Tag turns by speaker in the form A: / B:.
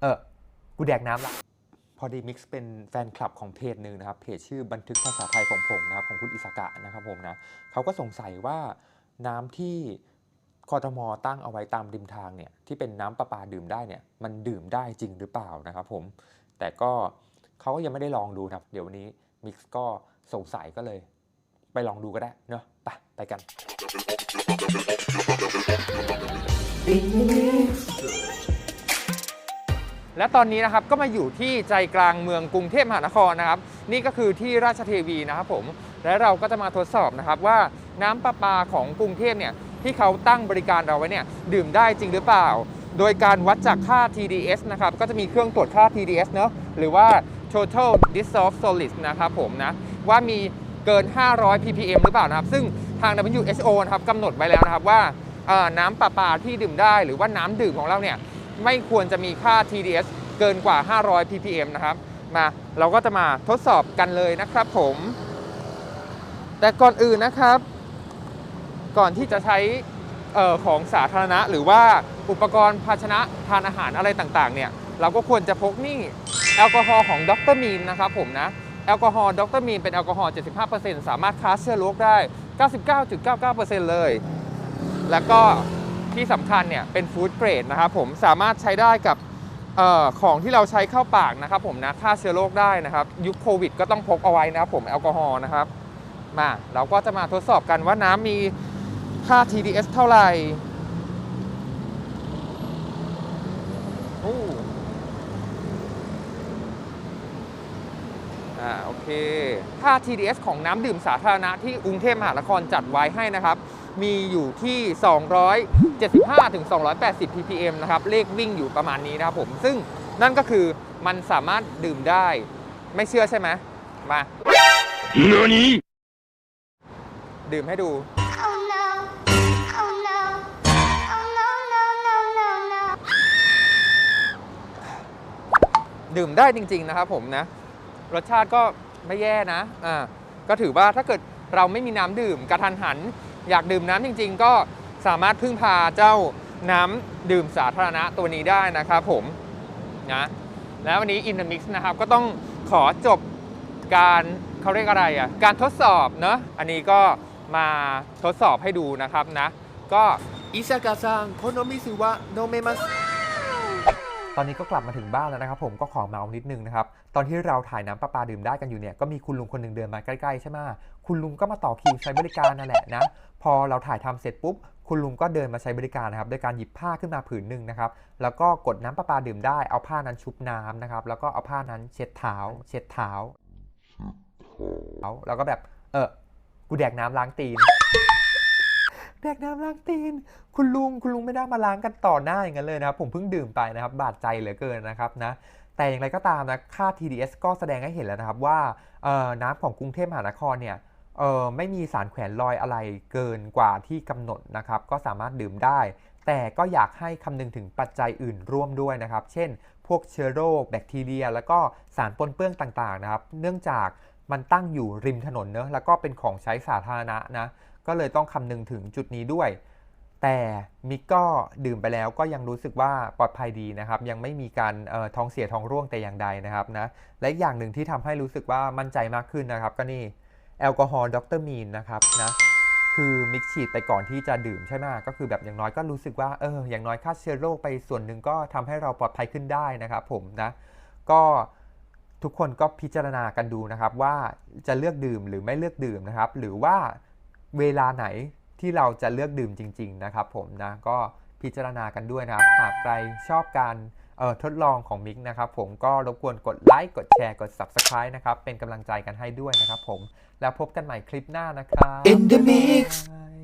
A: เออกูแดกน้ำละพอดีมิกซ์เป็นแฟนคลับของเพจหนึ่งนะครับ เพจชื่อบันทึกภาษาไทยของผมนะครับ ของคุณอิสกะนะครับผมนะเขาก็สงสัยว่าน้ำที่คอทมตั้งเอาไว้ตามริมทางเนี่ยที่เป็นน้ำประปาดื่มได้เนี่ยมันดื่มได้จริงหรือเปล่านะครับผม แต่ก็เขาก็ยังไม่ได้ลองดูนะครับ เดี๋ยววันนี้มิกซ์ก็สงสัยก็เลย ไปลองดูก็ได้เนอะไปไปกัน และตอนนี้นะครับก็มาอยู่ที่ใจกลางเมืองกรุงเทพมหานครนะครับ นี่ก็คือที่ราชเทวีนะครับผมและเราก็จะมาทดสอบนะครับว่าน้ำประปาของกรุงเทพเนี่ยที่เขาตั้งบริการเราไว้เนี่ยดื่มได้จริงหรือเปล่า โดยการวัดจากค่า TDS นะครับก็จะมีเครื่องตรวจค่า TDS เนอะหรือว่า total dissolved solids นะครับผมนะว่ามีเกิน 500 ppm หรือเปล่านะครับ ซึ่งทาง WHO นะครับกำหนดไว้แล้วนะครับว่าน้ำประปาที่ดื่มได้หรือว่าน้ำดื่มของเราเนี่ย ไม่ควรจะมีค่า TDS เกินกว่า 500 ppm นะครับ มาเราก็จะมาทดสอบกันเลยนะครับผม แต่ก่อนอื่นนะครับ ก่อนที่จะใช้ออของสาธารณะ หรือว่าอุปกรณ์ภาชนะทานอาหารอะไรต่างๆ เนี่ยเราก็ควรจะพกนี่แอลกอฮอล์ของดรมีนนะครับผมนะแอลกอฮอล์ดรมีนเป็นแอลกอฮอล์ 75%สามารถฆ่าเชื้อโรคได้ 99.99%เลย แล้วก็ ที่สำคัญเนี่ยเป็นฟู้ดเกรดนะครับผมสามารถใช้ได้กับออของที่เราใช้เข้าปากนะครับผมนะฆ่าเชื้อโรคได้นะครับ ยุคโควิดก็ต้องพกเอาไว้นะครับผมแอลกอฮอล์นะครับมาเราก็จะมาทดสอบกันว่าน้ำมีค่า TDS เท่าไหร่ อู้อ่าโอเค ค่า TDS ของน้ำดื่มสาธารณะที่กรุงเทพมหานครจัดไว้ให้นะครับ มีอยู่ที่ 275ถึง280 ppm นะครับ เลขวิ่งอยู่ประมาณนี้นะครับผม ซึ่งนั่นก็คือมันสามารถดื่มได้ ไม่เชื่อใช่ไหมมา
B: 何
A: ดื่มให้ดู
C: Oh no. Oh no. Oh no, no, no, no, no.
A: ดื่มได้จริง ๆ นะครับผมนะ รสชาติก็ไม่แย่นะอ่าก็ถือว่าถ้าเกิดเราไม่มีน้ำดื่มกระทันหัน อยากดื่มน้ำจริง ๆ ก็สามารถพึ่งพาเจ้าน้ำดื่มสาธารณะตัวนี้ได้นะครับผมนะแล้ววันนี้ In the Mix นะครับ ก็ต้องขอจบการเขาเรียกอะไรอะการทดสอบเนอะอันนี้ก็มาทดสอบให้ดูนะครับนะ ก็อิซากาซังโคโนมิซุวะโนเมมัส ตอนนี้ก็กลับมาถึงบ้านแล้วนะครับผมก็ขอเมาส์นิดนึงนะครับ ตอนที่เราถ่ายน้ำประปาดื่มได้กันอยู่เนี่ยก็มีคุณลุงคนหนึ่งเดินมาใกล้ๆใช่ไหมคุณลุงก็มาต่อคิวใช้บริการนั่นแหละนะ พอเราถ่ายทำเสร็จปุ๊บคุณลุงก็เดินมาใช้บริการนะครับโดยการหยิบผ้าขึ้นมาผืนหนึ่งนะครับ แล้วก็กดน้ำประปาดื่มได้ เอาผ้านั้นชุบน้ำนะครับ แล้วก็เอาผ้านั้นเช็ดเท้า เช็ดเท้าแล้วก็แบบเออกูแดกน้ำล้างตีน แดกน้ำล้างตีน คุณลุงคุณลุงไม่ได้มาล้างกันต่อหน้าอย่างนั้นเลยนะครับ ผมเพิ่งดื่มไปนะครับ บาดใจเหลือเกินนะครับนะแต่อย่างไรก็ตามนะค่า TDS ก็แสดงให้เห็นแล้วนะครับว่าน้ำของกรุงเทพมหานครเนี่ยไม่มีสารแขวนลอยอะไรเกินกว่าที่กำหนดนะครับ ก็สามารถดื่มได้ แต่ก็อยากให้คำนึงถึงปัจจัยอื่นร่วมด้วยนะครับ เช่น พวกเชื้อโรค แบคทีเรีย แล้วก็สารปนเปื้อนต่างๆนะครับ เนื่องจากมันตั้งอยู่ริมถนนเนอะแล้วก็เป็นของใช้สาธารณะนะ ก็เลยต้องคำนึงถึงจุดนี้ด้วย แต่มิกก็ดื่มไปแล้วก็ยังรู้สึกว่าปลอดภัยดีนะครับ ยังไม่มีการออท้องเสียท้องร่วงแต่อย่างใดนะครับนะและอย่างหนึ่งที่ทำให้รู้สึกว่ามั่นใจมากขึ้นนะครับ ก็นี่แอลกอฮอล์ดรมีนนะครับนะคือมิกฉีดไปก่อนที่จะดื่มใช่ไหมก็คือแบบอย่างน้อยก็รู้สึกว่าเอออย่างน้อยฆ่าเชื้อโรคไปส่วนหนึ่งก็ทำให้เราปลอดภัยขึ้นได้นะครับผมนะก็ทุกคนก็พิจารณากันดูนะครับว่าจะเลือกดื่มหรือไม่เลือกดื่มนะครับ หรือว่า เวลาไหนที่เราจะเลือกดื่มจริง ๆ นะครับผมนะก็พิจารณากันด้วยนะครับ หากใครชอบการเอ่อทดลองของมิกนะครับผมก็รบกวนกดไลค์กดแชร์กด Subscribe นะครับ เป็นกำลังใจกันให้ด้วยนะครับผม แล้วพบกันใหม่คลิปหน้านะครับ
B: In the mix
A: บ๊ายบาย